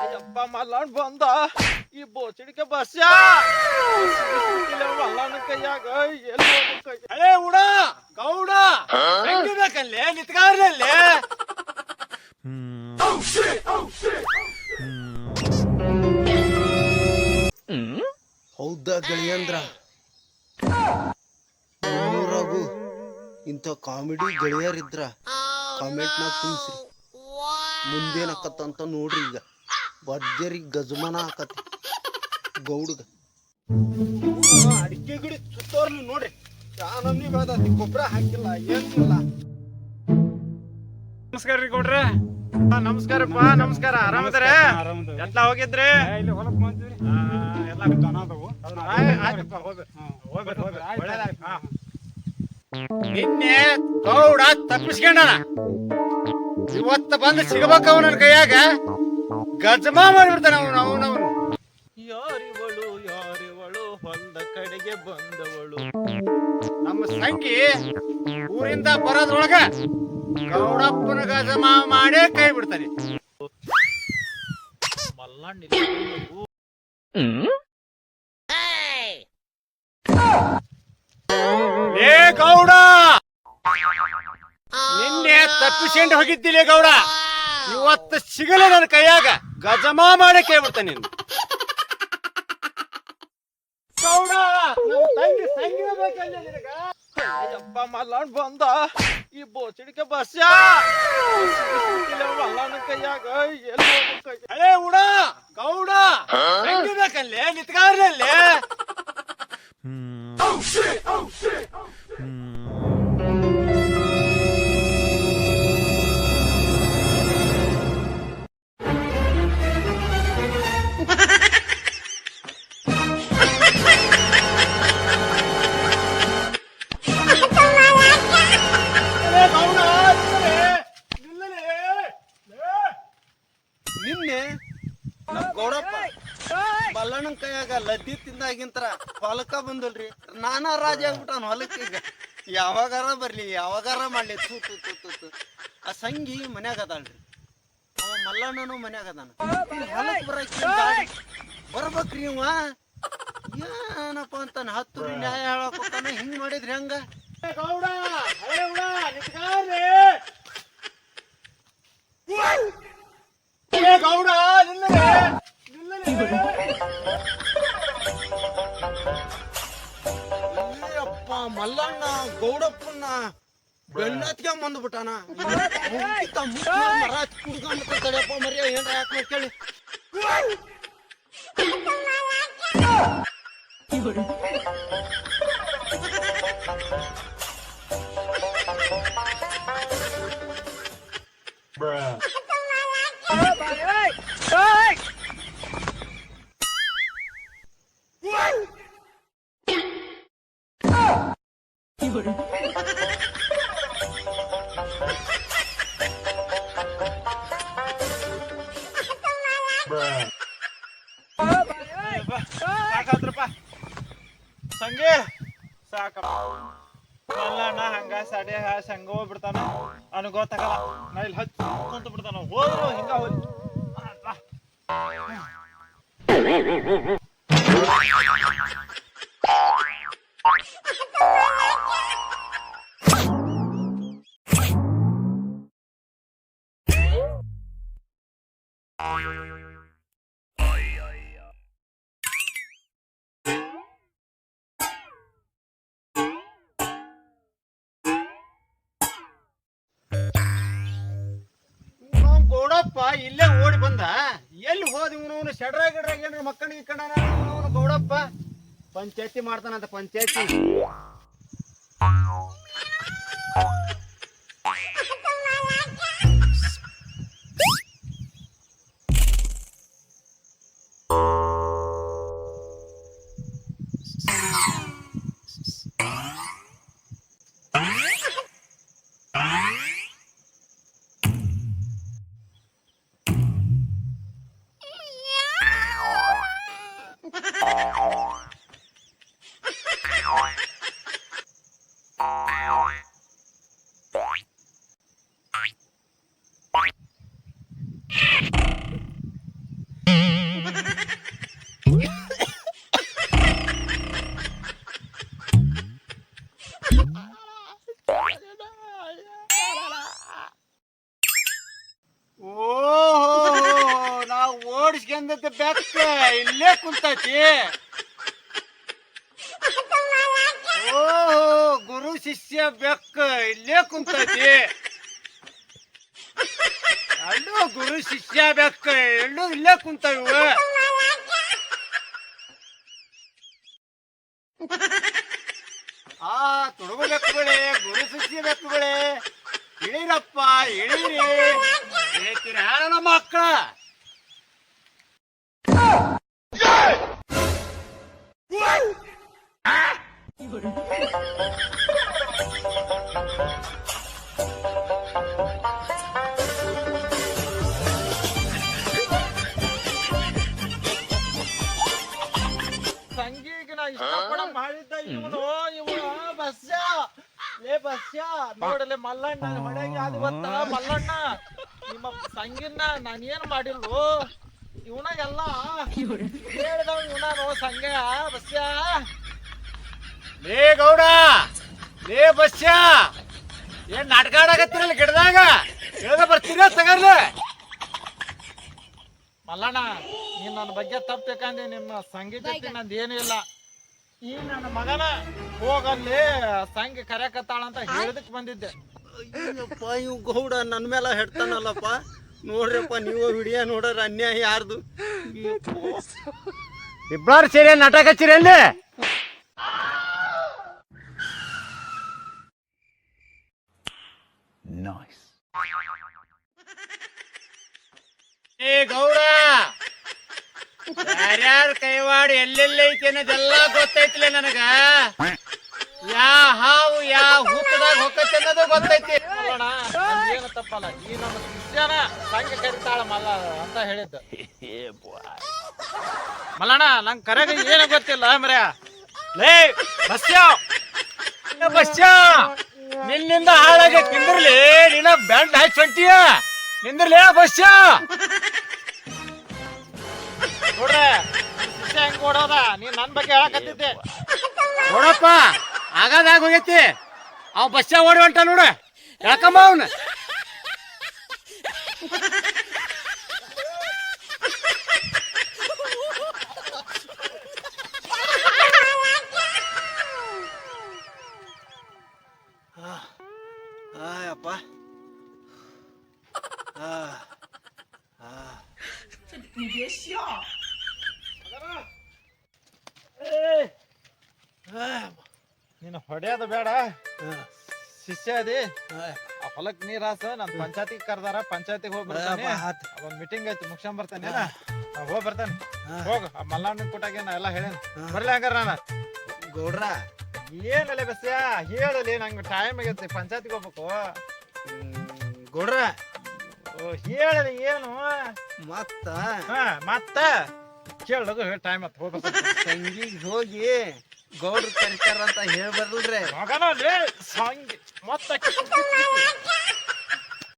ಅಯ್ಯಪ್ಪ ಮಲ್ಲಣ್ಣ ಬಂದ. ಈ ಬೋಚಡಿಕೆ ಬಸ್ಸ ಮಲ್ಲಣ್ಣ ಕೈಯಾಗ ಎಲ್ಲಿ ಹಳೆ ಉಡ ಗೌಡ. ಹೆಂಗಿಬೇಕಲ್ಲೇ ನಿತ್ಗಾರ್ಲಲ್ಲೇ ಹೌದ ಗೆಳೆಯಂದ್ರ ಊರಾಗು ಇಂಥ ಕಾಮಿಡಿ ಗೆಳೆಯರಿದ್ರ. ಕಾಮೆಂಟ್ನಾಗ ತುಂಬಿಸ್ರಿ. ಮುಂದೇನಕ್ಕತ್ತಂತ ನೋಡ್ರಿ ಈಗ. ಭರ್ಜರಿ ಗಜಮನ ಆಕತಿ. ಗೌಡ್ಗ. ಅಡಿಕೆ ಗಿಡ ಸುತ್ತೋರ್ಲಿ ನೋಡ್ರಿ. ಯಾನಮ್ಮಿ ಬೆಳ್ದತಿ ಗೊಬ್ಬರ ಹಾಕಿಲ್ಲ ಏನಿಲ್ಲ ನಮಸ್ಕಾರ ರೀ ಗೌಡ್ರ. ನಮಸ್ಕಾರಪ್ಪ ನಮಸ್ಕಾರ. ಆರಾಮದಾರೆ? ಎಲ್ಲ ಹೋಗಿದ್ರಿ? ಇಲ್ಲಿ ಹೊಲಕ್ ಬಂದ್ವಿ. ಆ, ಎಲ್ಲ ದನ ಅದಾವು. ಆಯ್- ಆಯ್ತಪ್ಪ, ಹೋಗ್ರಿ. ಹೋಗ್ರಿ, ಹೋಗ್ರಿ. ಆಯ್ತು. ಒಳ್ಳೇದಾಯ್ತು. ಹಾ. ನಿನ್ನೆ ಗೌಡ ತಪ್ಪಿಸ್ಕೊಂಡಣ ಇವತ್ತು ಬಂದು ಸಿಗಬೇಕ ನನ್ನ ಕೈಯಾಗ. ಗಜಮಾ ಮಾಡಿಬಿಡ್ತಾನೆ ಅವನು ಅವನವನು ಯಾರಿವಳು ಯಾರಿವಳು ಹೊಲದ ಕಡೆಗೆ ಬಂದವಳು. ನಮ್ಮ ಸಂಗಿ ಊರಿಂದ ಬರೋದ್ರೊಳಗ ಗೌಡಪ್ಪನ ಗಜಮಾ ಮಾಡೇ ಕೈ ಬಿಡ್ತಾನೆ. ಮಲ್ಲಣ್ಣ. ಏ ಗೌಡ! ನಿನ್ನೆ ತಪ್ಪಿಸ್ಕೊಂಡು ಹೋಗಿದ್ದಿಲ್ಲ ಗೌಡ? ಇವತ್ತು ಸಿಗಲ್ಲ ನನ್ನ ಕೈಯಾಗ ಗಜಮಾ ಮಾಡಿ ಕೇಳ್ಬಿಡ್ತೇನೆ ಬಿಡ್ತಾನೆ ನೀನು. ಗೌಡ ತಂಗಿ ಬೇಕಲ್ಲ ನಿನಗ. ಅಯ್ಯಪ್ಪ ಬಂದ. ಈ ಬೋಚಡಿಕೆ ಮಲ್ಲಣ್ಣ ಕೈಯಾಗ ಎಲ್ಲಿ ಹೋಗ್ಬೇಕು ಹಳೆ ಉಡ ಗೌಡ ಹೆಂಗಿಬೇಕಲ್ಲೇ ನಿತ್ಗಾರ್ಲಲ್ಲೇ ಏ ನಮ್ ಗೌಡಪ್ಪ ಬಲ್ಲಣ್ಣನ ಕೈಯಾಗ ಲದ್ದಿ ತಿಂದಾಗಿಂತರ ಹೊಲಕ್ಕ ಬಂದಲ್ರಿ. ನಾನಾ ರಾಜ ಆಗ್ಬಿಟ್ಟಾನ ಹೊಲಕ್ಕೆ ಈಗ. ಯಾವಾಗಾರ ಬರ್ಲಿ ಯಾವಾಗಾರ ಮಾಡ್ಲಿ. ತೂ ತೂ ತೂ ತೂ ತೂ ಆ ಸಂಗಿ ಮನ್ಯಾಗ ಅದಾಳ್ರಿ. ಅವ ಮಲ್ಲಣ್ಣನು ಮನ್ಯಾಗ ಅದಾನ. ಹೊಲಕ್ ಬರಕ್ಕೆ ಬರ್ಬೇಕ್ರಿ ಇವ. ಏನಪ್ಪ ಅಂತಾನ? ಹತ್ತು ನ್ಯಾಯ ಹೇಳಕ್ ಹೋಗ್ತಾನ. ಹಿಂಗ್ ಮಾಡಿದ್ರಿ ಹಂಗ? ಗೌಡ ಹಳೆ ಉಡ ನಿತ್ಗಾರ್ಲೆ. ಏ ಗೌಡ ನಿಲ್ಲಲೇ, ನಿಲ್ಲಲೇ. ಅಪ್ಪ ಮಲ್ಲಣ್ಣ ಗೌಡಪ್ಪನ ಬೆನ್ನತ್ಗೆ ಬಂದ್ಬಿಟ್ಟಾನ ಮರ ಕುಡ್ಕೊಂಡು ತಡೆಯಪ್ಪ ಮರಿಯ ಏನ್ರ ಯಾಕೆ ಕೇಳಿ ಸಾಕಾದ್ರಪ್ಪ ಸಂಗೆ ಸಾಕಪ್ಪ ಮಲ್ಲಣ್ಣ ಹಂಗ ಸಡೆ ಸಂಗ ಹೋಗ್ಬಿಡ್ತಾನ ಅವ್ನಿಗೆ ಗೊತ್ತಾಗಲ್ಲ ನಾ ಇಲ್ಲಿ ಹಚ್ಚಿ ಕುಂತ ಬಿಡ್ತಾನ ಹೋದ್ರು ಹಿಂಗ ಹೋಗಿ ಅವ್ನ್ ಗೌಡಪ್ಪ ಇಲ್ಲೇ ಓಡಿ ಬಂದ ಎಲ್ಲಿ ಹೋದ ಇವನು ಶಡ್ರ ಗಿಡ್ರಾಗ ಏನಾರ ಮಕ್ಕಳಿಗೆ ಕಣ ಇವನು Gowdappa Pencet sih, Marta. Nanti pencet sih. ಶಿಷ್ಯ ಬೆಕ್ಕ ಇಲ್ಲೇ ಕುಂತೈತಿ. ಅಲ್ಲೂ ಗುರು ಶಿಷ್ಯ ಬೆಕ್ಕ ಎಲ್ಲೂ ಇಲ್ಲೇ ಕುಂತವ. ಆ ತುಡುಗು ಬೆಕ್ಕುಗಳೇ, ಗುರು ಶಿಷ್ಯ ಬೆಕ್ಕುಗಳೇ, ಇಳಿರಪ್ಪ, ಇಳಿರಿ. ಹೇಳ್ತೀರ ನಮ್ಮ ಮಕ್ಕಳ. ಸಂಗೀಗೆ ನಾ ಇಷ್ಟಪಡ ಮಾಡಿದ್ದ ಇವನು ಇವನು ಬಸ್ಸ ಲೇ ಬಸ್ಸ ನೋಡಲೆ ಮಲ್ಲಣ್ಣ ಹೊಡೆಗೆ ಅದು ಗೊತ್ತ ಮಲ್ಲಣ್ಣ. ನಿಮ್ಮ ಸಂಗಿನ ನಾನೇನ್ ಮಾಡಿಲ್ಲು ಇವನ ಎಲ್ಲ ಹೇಳ್ದವ್ ಇವನ ಸಂಗ ಬಸ್ಸ ಲೇ ಗೌಡ! ಲೇ ಬಸ್ಯ ಏನ್ ನಾಟಕ ಆಡಕತ್ತಿರಲ್ಲ ಗಿಡದಾಗ? ಇಳದ ಬರ್ತೀರ ತಗರ್ಲೆ. ಮಲ್ಲಣ್ಣ ನೀನ್ ನನ್ನ ಬಗ್ಗೆ ತಪ್ಪು ತಿಳ್ಕೊಂಡಿ ನಿಮ್ಮ ಸಂಗೀತ ನಂದು ಏನೂ ಇಲ್ಲ. ಈ ನನ್ನ ಮಗನ ಹೋಗಲ್ಲಿ ಸಂಘ ಕರೆಯಕತ್ತಾಳ ಅಂತ ಹೇಳಿದಕ್ ಬಂದಿದ್ದೆ. ಅಯ್ಯಪ್ಪ ಇವ್ ಗೌಡ ನನ್ನ ಮೇಲೆ ಹೆಡ್ತಾನಲ್ಲಪ್ಪ. ನೋಡ್ರಪ್ಪ ನೀವು ವಿಡಿಯೋ ನೋಡ್ರ ಅನ್ಯಾಯ ಯಾರ್ದು? ಇಬ್ಬರು ಸೇರಿ ನಾಟಕ ಹಚ್ಚಿರಿ ಅಲ್ಲಿ? ಏ ಗೌಡ! ಯಾರ್ಯಾರ ಕೈವಾಡ ಎಲ್ಲೆಲ್ಲ ಐತಿ ಅನ್ನೋದೆಲ್ಲ ಗೊತ್ತೈತಿಲ್ಲ ನನಗ? ಯಾ ಹಾವು ಯಾ ಹುತ್ತದಾಗ ಹೊಕ್ಕೈತಿ ಅನ್ನೋದು ಗೊತ್ತೈತಿ. ಏನು ತಪ್ಪಲ್ಲ. ಈ ನಮ್ಮ ಶಿಷ್ಯನ ಸಂಘ ಕರಿತಾಳ ಮಲ್ಲ ಅಂತ ಹೇಳಿದ್ದ. ಮಲ್ಲಣ್ಣ ನಂಗೆ ಕರೆಗ ಏನು ಗೊತ್ತಿಲ್ಲ ಮರ್ಯ. ಲೇ ಬಸ್ಯಾ. ಬಸ್ಯ. ನಿನ್ನಿಂದ ಹಾಳಾಗಿ ನಿಂದಿರ್ಲಿ ನಿನ್ನ ಬ್ಯಾಂಡ್ ಹಾಕಿ ಹೊಂಟಿಯ? ನಿಂದಿರ್ಲಿ ಬಸ್ಯ? ನೋಡ್ರೆ ಹೆಂಗ್ ಓಡೋದ? ನೀನ್ ನನ್ ಬಗ್ಗೆ ಹೇಳಕತ್ತಿದ್ದೆ. ನೋಡಪ್ಪ ಆಗಾದಾಗ ಹೋಗೈತಿ. ಅವ್ ಬಸ್ಸ ಓಡಿ ಹೊಂಟ ನೋಡ. ಯಾಕಮ್ಮ ಅವನ. ಆ ನೀನು ಹೊಡೆಯೋದು ಬೇಡ. ಶಿಷ್ಯ ಅದಿ. ಆ ಹೊಲಕ್ ನೀರ್ ಹಾಸ ನನ್ ಪಂಚಾಯತಿಗೆ ಕರ್ದಾರ ಪಂಚಾಯತಿಗೆ ಹೋಗಿ ಬರ್ತಾನೆ. ಅದೊಂದ್ ಮೀಟಿಂಗ್ ಐತಿ ಮುಗ್ಸ್ಕೊಂಡ್ ಬರ್ತಾನೆ. ನಾ ಹೋಗಿ ಬರ್ತಾನೆ. ಹೋಗ ಆ ಮಲ್ಲಣ್ಣನ ಕೂಟಾಗೆ ನಾ ಎಲ್ಲ ಹೇಳೇನಿ. ಬರ್ಲಿ ಹಂಗಾರ ನಾನು. ಗೌಡ್ರ ಏನಲ್ಲ ಬಸ್ಯ ಹೇಳಲಿ ನಂಗೆ ಟೈಮ್ ಆಗೈತಿ ಪಂಚಾಯತಿಗೆ ಹೋಗ್ಬೇಕು. ಗುಡ್ರ. ಹೇಳಲಿ ಏನು? ಮತ್ತ? ಹಾ ಮತ್ತ? ಕೇಳೋದು ಟೈಮ್ ಆತ್ ಹೋಗ್ಬೇಕು. ತಂಗಿಗೆ ಹೋಗಿ ಗೌಡ್ರ ಕರಿತಾರ ಅಂತ ಹೇಳ್ಬರ್ಲ್ರಿ ಮಗನ ಲೇ ಸಂಗಿ ಮತ್ತ?